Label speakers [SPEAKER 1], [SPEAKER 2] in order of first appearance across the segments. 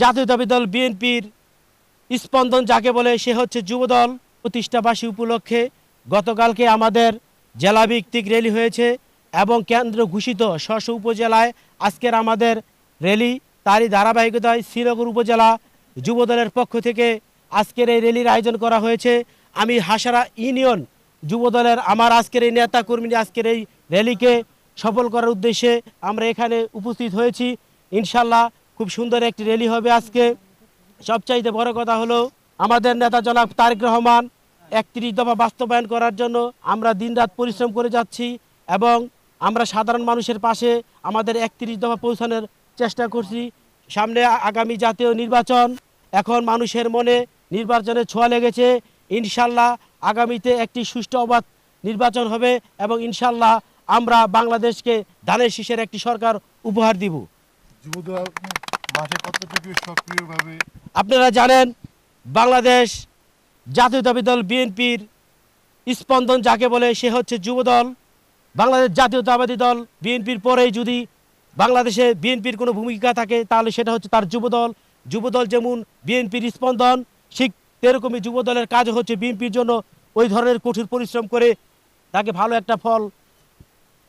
[SPEAKER 1] জাতীয়তাবাদী দল বিএনপির স্পন্দন যাকে বলে সে হচ্ছে যুবদল প্রতিষ্ঠাবাসী উপলক্ষে গতকালকে আমাদের জেলাভিত্তিক র্যালি হয়েছে এবং কেন্দ্র ঘোষিত স্ব উপজেলায় আজকের আমাদের র্যালি। তারই ধারাবাহিকতায় শ্রীনগর উপজেলা যুবদলের পক্ষ থেকে আজকের এই র্যালির আয়োজন করা হয়েছে। আমি হাসারা ইউনিয়ন যুবদলের আমার আজকের এই নেতা কর্মী আজকের এই র্যালিকে সফল করার উদ্দেশ্যে আমরা এখানে উপস্থিত হয়েছি। ইনশাল্লাহ খুব সুন্দর একটি র্যালি হবে আজকে। সবচাইতে বড় কথা হলো, আমাদের নেতা জনাব তারেক রহমান একত্রিশ দফা বাস্তবায়ন করার জন্য আমরা দিনরাত পরিশ্রম করে যাচ্ছি এবং আমরা সাধারণ মানুষের পাশে আমাদের একত্রিশ দফা পৌঁছানোর চেষ্টা করছি। সামনে আগামী জাতীয় নির্বাচন, এখন মানুষের মনে নির্বাচনের ছোঁয়া লেগেছে। ইনশাল্লাহ আগামীতে একটি সুষ্ঠু অবাধ নির্বাচন হবে এবং ইনশাল্লাহ আমরা বাংলাদেশকে ধানের শীষের একটি সরকার উপহার দিব।
[SPEAKER 2] মাঠে কতটুকু সক্রিয়ভাবে
[SPEAKER 1] আপনারা জানেন, বাংলাদেশ জাতীয়তাবাদী দল বিএনপির স্পন্দন যাকে বলে সে হচ্ছে যুবদল। বাংলাদেশ জাতীয়তাবাদী দল বিএনপির পরেই যদি বাংলাদেশে বিএনপির কোনো ভূমিকা থাকে, তাহলে সেটা হচ্ছে তার যুবদল। যুবদল যেমন বিএনপির স্পন্দন, ঠিক তেরকমই যুবদলের কাজ হচ্ছে বিএনপির জন্য ওই ধরনের কঠোর পরিশ্রম করে তাকে ভালো একটা ফল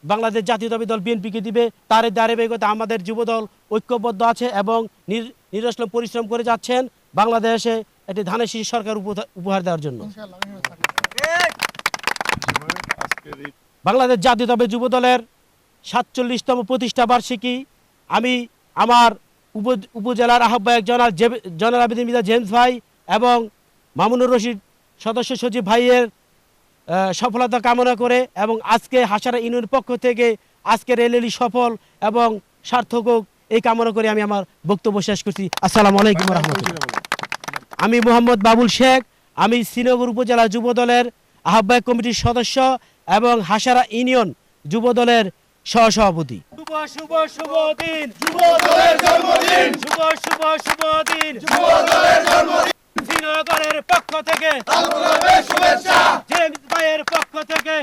[SPEAKER 1] বাংলাদেশ জাতীয়তাবাদী দল বিএনপিকে দিবে তার এই ধারাবাহিকতা আমাদের যুবদল ঐক্যবদ্ধ আছে এবং নির- নিরসলম পরিশ্রম করে যাচ্ছেন বাংলাদেশে একটি ধানের শীষ সরকার উপহার- দেওয়ার জন্য। বাংলাদেশ জাতীয়তাবাদী যুবদলের সাতচল্লিশতম প্রতিষ্ঠা বার্ষিকী। আমি আমার উপ উপজেলার আহ্বায়ক জনাল জনাল আবেদিন মির্জা জেমস ভাই এবং মামুনুর রশিদ সদস্য সচিব ভাইয়ের সফলতা কামনা করে এবং আজকে হাসারা ইউনিয়নের পক্ষ থেকে আজকের রেলি সফল এবং সার্থক হোক এই কামনা করে আমি আমার বক্তব্য শেষ করছি। আসসালামু আলাইকুম রহমতুল্লাহ। আমি মোহাম্মদ বাবুল শেখ আমি শ্রীনগর উপজেলা যুব দলের আহ্বায়ক কমিটির সদস্য এবং হাসারা ইউনিয়ন যুব দলের সহসভাপতি। শুভ শুভ শুভ দিন। যুব দলের জন্মদিন। শুভ শুভ শুভ দিন। যুব দলের জন্মদিন। শ্রীনগরের পক্ষ থেকে শুভেচ্ছা জেমস ভাইয়ের পক্ষ থেকে শুভেচ্ছা মামুন ভাইয়ের পক্ষ থেকে।